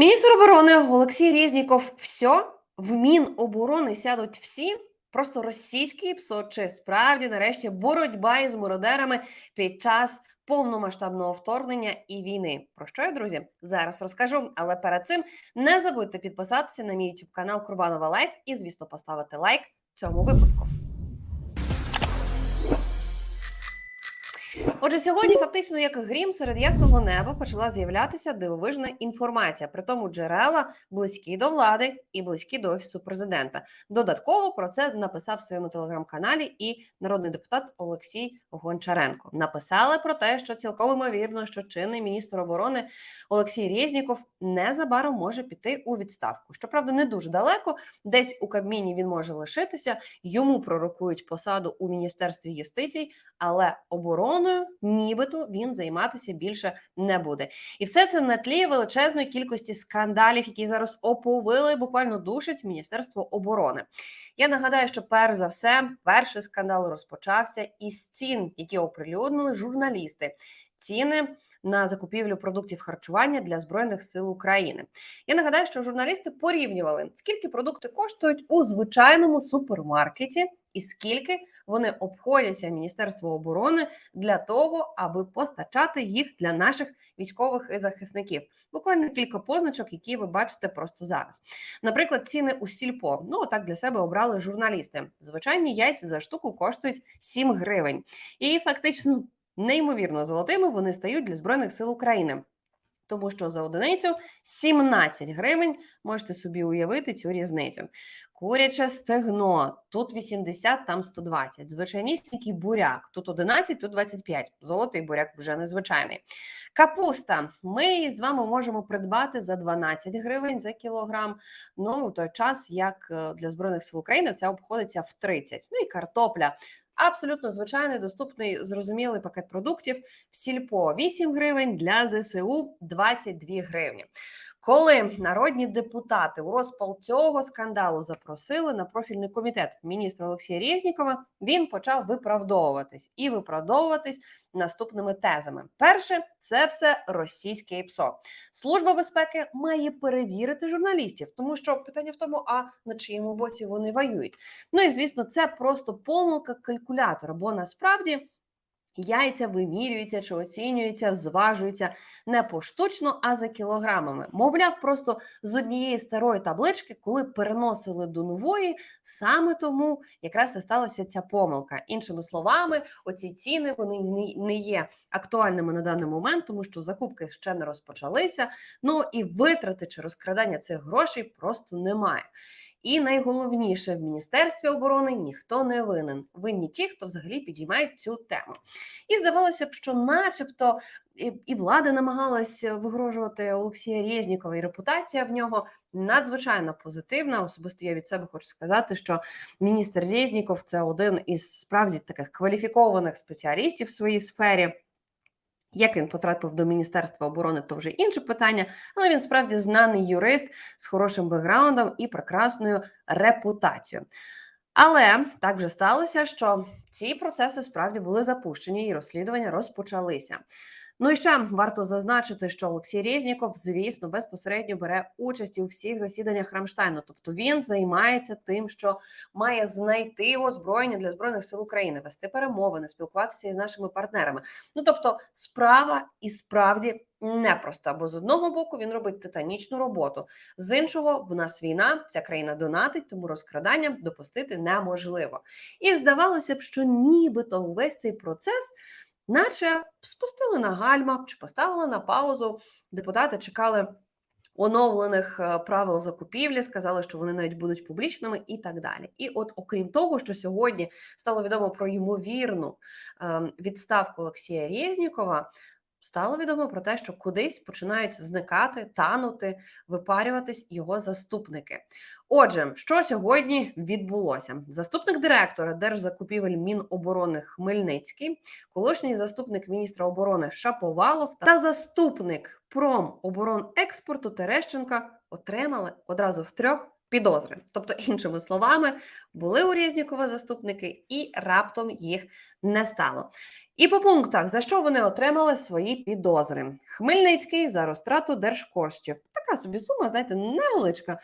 Міністр оборони Олексій Резніков. Все в Міноборони сядуть всі. Просто російський ПСО чи справді нарешті боротьба із мародерами під час повномасштабного вторгнення і війни. Про що я друзі зараз розкажу. Але перед цим не забудьте підписатися на мій youtube канал Курбанова Лайф і, звісно, поставити лайк цьому випуску. Отже, сьогодні фактично як грім серед ясного неба почала з'являтися дивовижна інформація. При тому джерела близькі до влади і близькі до офісу президента. Додатково про це написав в своєму телеграм-каналі і народний депутат Олексій Гончаренко. Написали про те, що цілком ймовірно, що чинний міністр оборони Олексій Резніков незабаром може піти у відставку. Щоправда, не дуже далеко, десь у Кабміні він може лишитися. Йому пророкують посаду у міністерстві юстиції, але обороною, нібито, він займатися більше не буде. І все це на тлі величезної кількості скандалів, які зараз оповили, буквально душать Міністерство оборони. Я нагадаю, що перш за все перший скандал розпочався із цін, які оприлюднили журналісти. Ціни на закупівлю продуктів харчування для збройних сил України. Я нагадаю, що журналісти порівнювали, скільки продукти коштують у звичайному супермаркеті, і скільки вони обходяться Міністерству оборони для того, аби постачати їх для наших військових і захисників. Буквально кілька позначок, які ви бачите просто зараз. Наприклад, ціни у сільпо. Ну так для себе обрали журналісти. Звичайні яйця за штуку коштують 7 гривень, і фактично неймовірно золотими вони стають для збройних сил України. Тому що за одиницю 17 гривень можете собі уявити цю різницю. Куряче стегно, тут 80, там 120. Звичайнісінький буряк, тут 11, тут 25. Золотий буряк вже незвичайний. Капуста. Ми її з вами можемо придбати за 12 гривень за кілограм. Ну, у той час, як е, для Збройних сил України, це обходиться в 30. Ну і картопля. Абсолютно звичайний, доступний, зрозумілий пакет продуктів. Сільпо 8 гривень для ЗСУ 22 гривні. Коли народні депутати у розпал цього скандалу запросили на профільний комітет міністра Олексія Резнікова, він почав виправдовуватись і виправдовуватись наступними тезами: перше, це все російське ПСО. Служба безпеки має перевірити журналістів, тому що питання в тому, а на чиєму боці вони воюють. Ну і звісно, це просто помилка калькулятора, бо насправді. Яйця вимірюються чи оцінюються, зважуються не поштучно, а за кілограмами. Мовляв, просто з однієї старої таблички, коли переносили до нової, саме тому якраз і сталася ця помилка. Іншими словами, оці ціни вони не є актуальними на даний момент, тому що закупки ще не розпочалися. Ну і витрати чи розкрадання цих грошей просто немає. І найголовніше в міністерстві оборони ніхто не винен. Винні ті, хто взагалі підіймають цю тему. І здавалося б, що, начебто, і влада намагалась вигрожувати Олексія Резнікова, і репутація в нього надзвичайно позитивна. Особисто я від себе хочу сказати, що міністр Резніков – це один із справді таких кваліфікованих спеціалістів в своїй сфері. Як він потрапив до Міністерства оборони, то вже інше питання, але він справді знаний юрист з хорошим бекграундом і прекрасною репутацією. Але так вже сталося, що ці процеси справді були запущені і розслідування розпочалися. Ну і ще варто зазначити, що Олексій Резніков, звісно, безпосередньо бере участь у всіх засіданнях Рамштайну. Тобто він займається тим, що має знайти озброєння для збройних сил України, вести перемовини, спілкуватися із нашими партнерами. Ну тобто, справа і справді непроста, бо з одного боку він робить титанічну роботу, з іншого в нас війна, вся країна донатить, тому розкрадання допустити неможливо. І здавалося б, що нібито увесь цей процес наче спустили на гальма чи поставили на паузу. Депутати чекали оновлених е, правил закупівлі, сказали, що вони навіть будуть публічними, і так далі. І от, окрім того, що сьогодні стало відомо про ймовірну ем, відставку Олексія Резнікова, Стало відомо про те, що кудись починають зникати, танути, випарюватись його заступники. Отже, що сьогодні відбулося? Заступник директора Держзакупівель Міноборони Хмельницький, колишній заступник міністра оборони Шаповалов та заступник промоборонекспорту Терещенка отримали одразу в трьох підозри. Тобто, іншими словами, були у Резнікова заступники, і раптом їх не стало. І по пунктах, за що вони отримали свої підозри? Хмельницький за розтрату держкоштів. Така собі сума, знаєте, невеличка.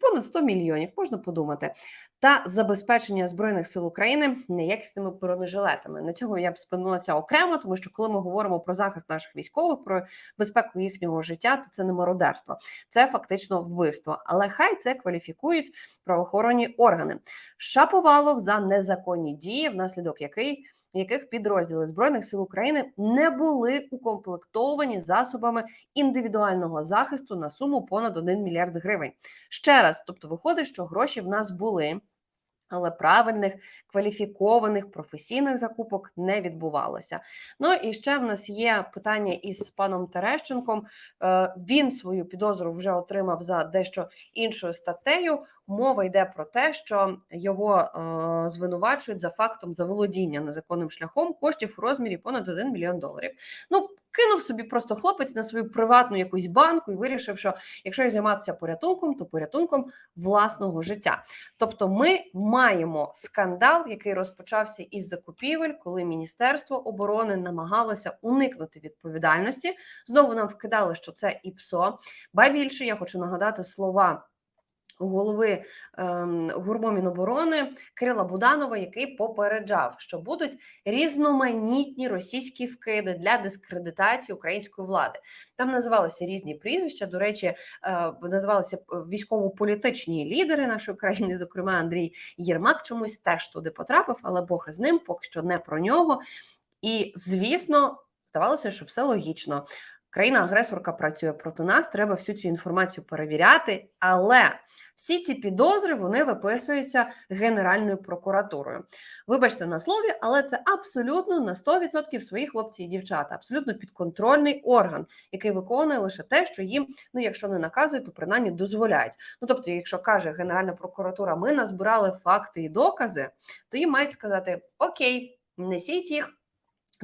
Понад 100 мільйонів можна подумати, та забезпечення збройних сил України неякісними бронежилетами. На цьому я б спинилася окремо, тому що коли ми говоримо про захист наших військових, про безпеку їхнього життя, то це не мародерство, це фактично вбивство. Але хай це кваліфікують правоохоронні органи. Шаповалов за незаконні дії, внаслідок який яких підрозділи збройних сил України не були укомплектовані засобами індивідуального захисту на суму понад 1 мільярд гривень. Ще раз, тобто, виходить, що гроші в нас були. Але правильних кваліфікованих професійних закупок не відбувалося. Ну і ще в нас є питання із паном Терещенком. Е, Він свою підозру вже отримав за дещо іншою статтею. Мова йде про те, що його е, звинувачують за фактом заволодіння незаконним шляхом коштів у розмірі понад 1 мільйон доларів. Ну кинув собі просто хлопець на свою приватну якусь банку і вирішив, що якщо займатися порятунком, то порятунком власного життя. Тобто, ми маємо скандал, який розпочався із закупівель, коли Міністерство оборони намагалося уникнути відповідальності. Знову нам вкидали, що це ІПСО. Ба більше я хочу нагадати слова голови ем, ГУРМО Міноборони Кирила Буданова, який попереджав, що будуть різноманітні російські вкиди для дискредитації української влади. Там називалися різні прізвища. До речі, е, називалися військово-політичні лідери нашої країни, зокрема Андрій Єрмак, чомусь теж туди потрапив, але Бог з ним поки що не про нього. І звісно, здавалося, що все логічно. Країна-агресорка працює проти нас, треба всю цю інформацію перевіряти. Але всі ці підозри вони виписуються Генеральною прокуратурою. Вибачте на слові, але це абсолютно на 100% свої хлопці і дівчата, абсолютно підконтрольний орган, який виконує лише те, що їм, ну якщо не наказують, то принаймні дозволяють. Ну тобто, якщо каже Генеральна прокуратура, ми назбирали факти і докази, то їм мають сказати: Окей, несіть їх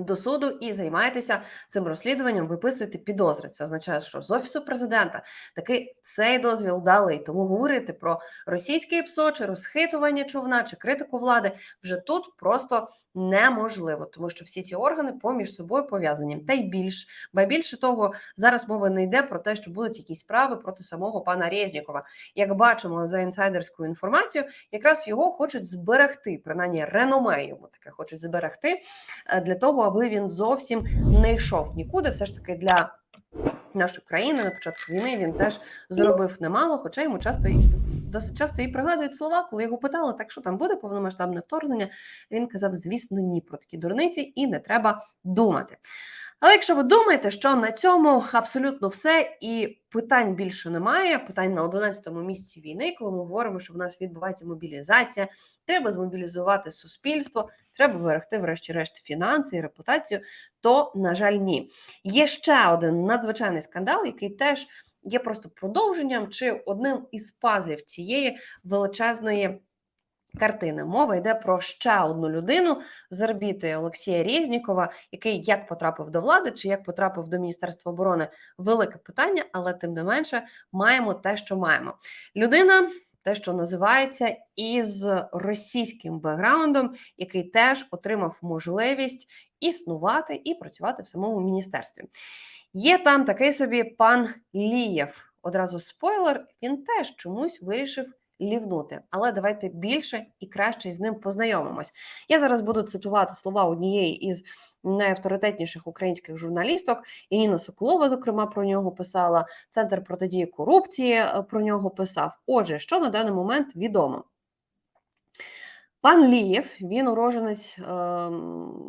до суду і займайтеся цим розслідуванням, виписуєте підозри. Це означає, що з офісу президента таки цей дозвіл дали. І тому говорити про російське ПСО, чи розхитування човна, чи критику влади вже тут просто неможливо, тому що всі ці органи поміж собою пов'язані. Та й більш ба більше того, зараз мова не йде про те, що будуть якісь справи проти самого пана Резнікова. Як бачимо за інсайдерською інформацією, якраз його хочуть зберегти, принаймні реноме йому таке хочуть зберегти е, для того, аби він зовсім не йшов нікуди. Все ж таки для нашої країни на початку війни він теж зробив немало, хоча йому часто досить часто і пригадують слова, коли його питали, так що там буде повномасштабне вторгнення. Він казав, звісно, ні про такі дурниці, і не треба думати. Але якщо ви думаєте, що на цьому абсолютно все і питань більше немає, питань на 11-му місці війни, коли ми говоримо, що в нас відбувається мобілізація, треба змобілізувати суспільство, треба берегти, врешті-решт, фінанси і репутацію, то, на жаль, ні. Є ще один надзвичайний скандал, який теж є просто продовженням чи одним із пазлів цієї величезної. Картини мова йде про ще одну людину з орбіти Олексія Резнікова, який як потрапив до влади, чи як потрапив до Міністерства оборони велике питання, але тим не менше маємо те, що маємо. Людина, те, що називається, із російським бекграундом, який теж отримав можливість існувати і працювати в самому міністерстві. Є там такий собі пан Лієв. Одразу спойлер, він теж чомусь вирішив лівнути. Але давайте більше і краще з ним познайомимось. Я зараз буду цитувати слова однієї із найавторитетніших українських журналісток. І Ніна Соколова, зокрема, про нього писала. Центр протидії корупції е, про нього писав. Отже, що на даний момент відомо. Пан Лієв, він уроженець е,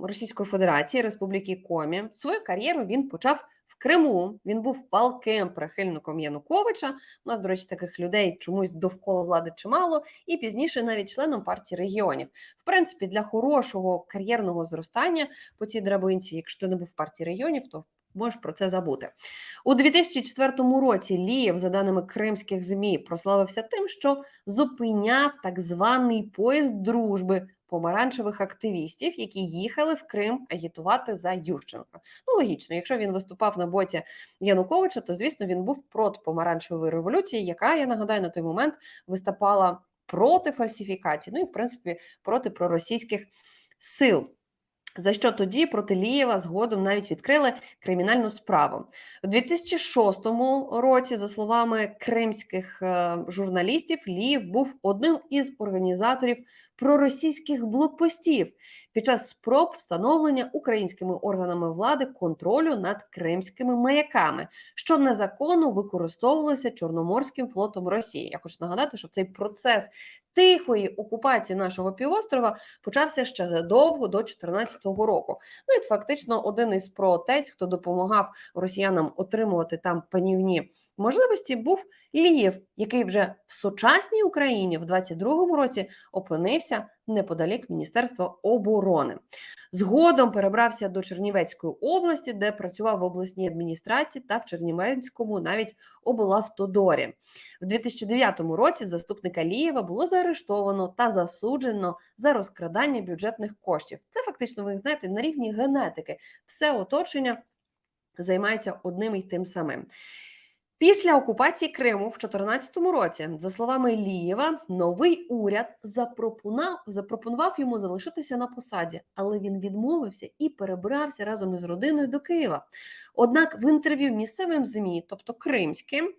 Російської Федерації Республіки Комі. Свою кар'єру він почав в Криму. Він був палким прихильником Януковича. У нас, до речі, таких людей чомусь довкола влади чимало, і пізніше навіть членом партії регіонів. В принципі, для хорошого кар'єрного зростання по цій драбинці, якщо ти не був в партії регіонів, то Можеш про це забути у 2004 році. Лієв, за даними кримських змі, прославився тим, що зупиняв так званий поїзд дружби помаранчевих активістів, які їхали в Крим агітувати за Ющенка. Ну логічно, якщо він виступав на боці Януковича, то звісно він був проти помаранчевої революції, яка я нагадаю на той момент виступала проти фальсифікації. Ну і в принципі проти проросійських сил. За що тоді проти Лієва згодом навіть відкрили кримінальну справу. У 2006 році, за словами кримських е, журналістів, Лієв був одним із організаторів проросійських блокпостів під час спроб встановлення українськими органами влади контролю над кримськими маяками, що незаконно використовувалося Чорноморським флотом Росії. Я хочу нагадати, що цей процес тихої окупації нашого півострова почався ще задовго до 2014 року. Ну і фактично один із проотець, хто допомагав росіянам отримувати там панівні можливості, був Лієв, який вже в сучасній Україні в 22-му році опинився неподалік Міністерства оборони. Згодом перебрався до Чернівецької області, де працював в обласній адміністрації та в Чернівецькому навіть облавтодорі. В 2009 році заступника Лієва було заарештовано та засуджено за розкрадання бюджетних коштів. Це фактично, ви знаєте, на рівні генетики. Все оточення займається одним і тим самим. Після окупації Криму в 2014 році, за словами Лієва, новий уряд запропонував, йому залишитися на посаді, але він відмовився і перебрався разом із родиною до Києва. Однак в інтерв'ю місцевим ЗМІ, тобто кримським,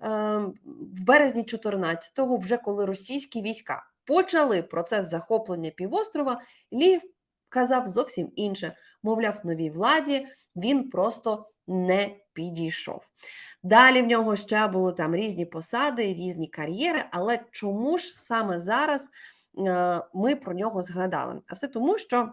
ем, в березні 14-го, вже коли російські війська почали процес захоплення півострова, Лієв казав зовсім інше. Мовляв, новій владі він просто не підійшов. Далі в нього ще були там різні посади, різні кар'єри, але чому ж саме зараз е, ми про нього згадали? А все тому, що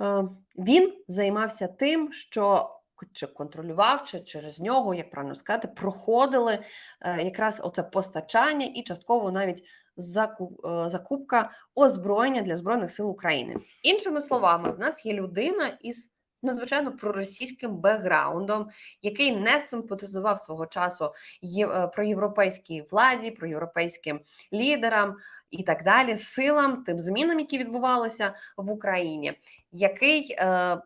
е, він займався тим, що чи контролював, чи через нього, як правильно сказати, проходили е, якраз оце постачання і частково навіть заку- закупка озброєння для Збройних сил України. Іншими словами, в нас є людина із надзвичайно проросійським бекграундом, який не симпатизував свого часу е, проєвропейській владі, проєвропейським лідерам і так далі, силам, тим змінам, які відбувалися в Україні, який е,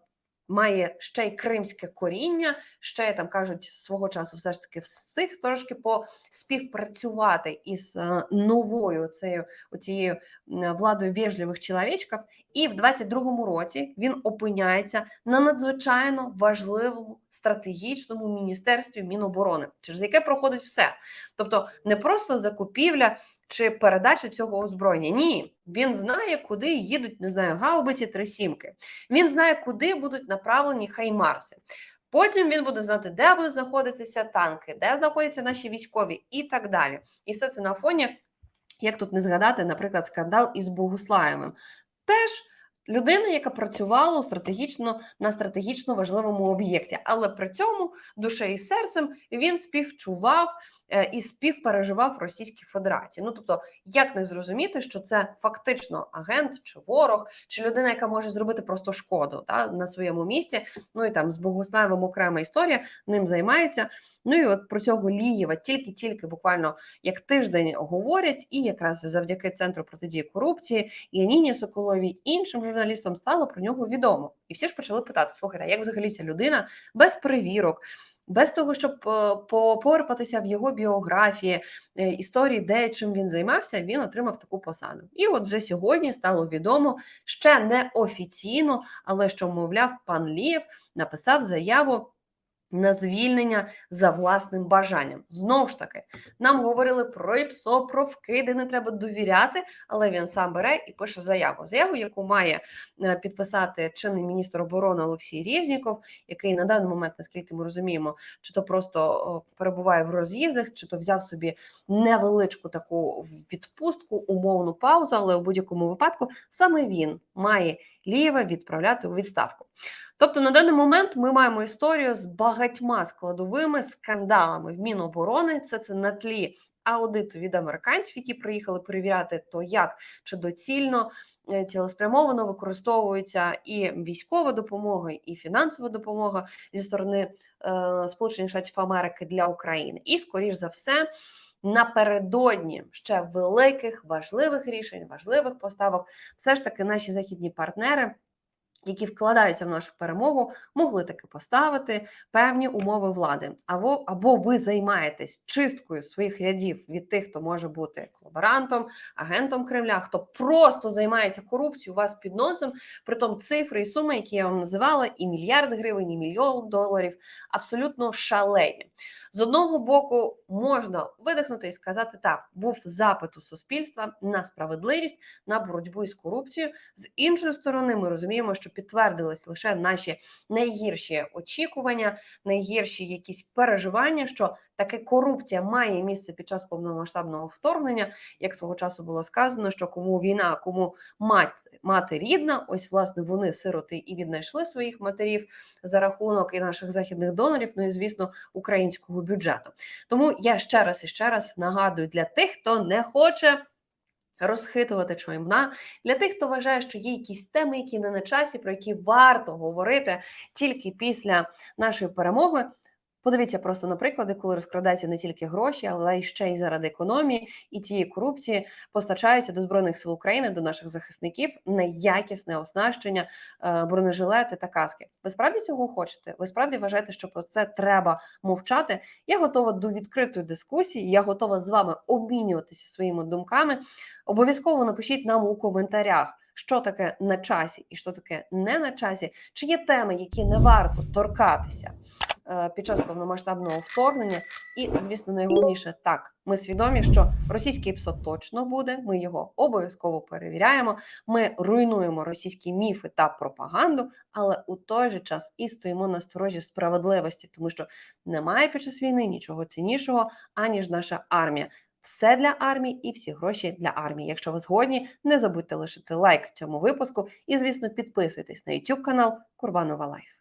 має ще й кримське коріння, ще там кажуть свого часу, все ж таки встиг трошки поспівпрацювати із е, новою цією оцією владою вежливих чоловічків, і в 22-му році він опиняється на надзвичайно важливому стратегічному міністерстві Міноборони, через яке проходить все. Тобто не просто закупівля чи передача цього озброєння. Ні, він знає, куди їдуть, не знаю, гаубиці три сімки. Він знає, куди будуть направлені хаймарси. Потім він буде знати, де будуть знаходитися танки, де знаходяться наші військові, і так далі. І все це на фоні, як тут не згадати, наприклад, скандал із Богуслаєвим. Теж людина, яка працювала стратегічно на стратегічно важливому об'єкті, але при цьому душею і серцем він співчував і співпереживав Російській Федерації. Ну тобто, як не зрозуміти, що це фактично агент чи ворог, чи людина, яка може зробити просто шкоду та, на своєму місці. Ну і там з Богославом окрема історія, ним займаються. Ну і от про цього Лієва тільки-тільки буквально як тиждень говорять, і якраз завдяки центру протидії корупції і Аніні Соколовій іншим журналістам стало про нього відомо. І всі ж почали питати: слухайте, як взагалі ця людина без перевірок? Без того, щоб попорпатися в його біографії, е, історії, де чим він займався, він отримав таку посаду. І от вже сьогодні стало відомо ще не офіційно, але що, мовляв, пан Лієв написав заяву на звільнення за власним бажанням. Знову ж таки, нам говорили про ІПСО, про вкиди, не треба довіряти, але він сам бере і пише заяву. Заяву, яку має е, підписати чинний міністр оборони Олексій Резніков, який на даний момент, наскільки ми розуміємо, чи то просто перебуває в роз'їздах, чи то взяв собі невеличку таку відпустку, умовну паузу, але у будь-якому випадку саме він має Лієва відправляти у відставку. Тобто на даний момент ми маємо історію з багатьма складовими скандалами в Міноборони. Все це на тлі аудиту від американців, які приїхали перевіряти, то як чи доцільно е, цілеспрямовано використовується і військова допомога, і фінансова допомога зі сторони е, Сполучених Штатів Америки для України. І скоріш за все. Напередодні ще великих важливих рішень, важливих поставок, все ж таки наші західні партнери які вкладаються в нашу перемогу, могли таки поставити певні умови влади. Або, або ви займаєтесь чисткою своїх рядів від тих, хто може бути колаборантом, агентом Кремля, хто просто займається корупцією у вас під носом. Притом цифри і суми, які я вам називала, і мільярд гривень, і мільйон доларів, абсолютно шалені. З одного боку, можна видихнути і сказати, так, був запит у суспільства на справедливість, на боротьбу із корупцією. З іншої сторони, ми розуміємо, що підтвердились лише наші найгірші очікування, найгірші якісь переживання, що таке корупція має місце під час повномасштабного вторгнення. Як свого часу було сказано, що кому війна, кому мать мати рідна, ось власне вони сироти і віднайшли своїх матерів за рахунок і наших західних донорів, ну і звісно, українського бюджету. Тому я ще раз і ще раз нагадую для тих, хто не хоче. Розхитувати чоймна для тих, хто вважає, що є якісь теми, які не на часі, про які варто говорити тільки після нашої перемоги. Подивіться просто на приклади, коли розкрадаються не тільки гроші, але й ще й заради економії і тієї корупції постачаються до збройних сил України, до наших захисників неякісне оснащення, е, бронежилети та каски. Ви справді цього хочете? Ви справді вважаєте, що про це треба мовчати? Я готова до відкритої дискусії. Я готова з вами обмінюватися своїми думками. Обов'язково напишіть нам у коментарях. Що таке на часі і що таке не на часі? Чи є теми, які не варто торкатися під час повномасштабного вторгнення? І, звісно, найголовніше так, ми свідомі, що російський ПСО точно буде. Ми його обов'язково перевіряємо. Ми руйнуємо російські міфи та пропаганду, але у той же час і стоїмо на сторожі справедливості, тому що немає під час війни нічого ціннішого, аніж наша армія. Все для армії і всі гроші для армії. Якщо ви згодні, не забудьте лишити лайк цьому випуску і, звісно, підписуйтесь на YouTube канал Курбанова Лайф.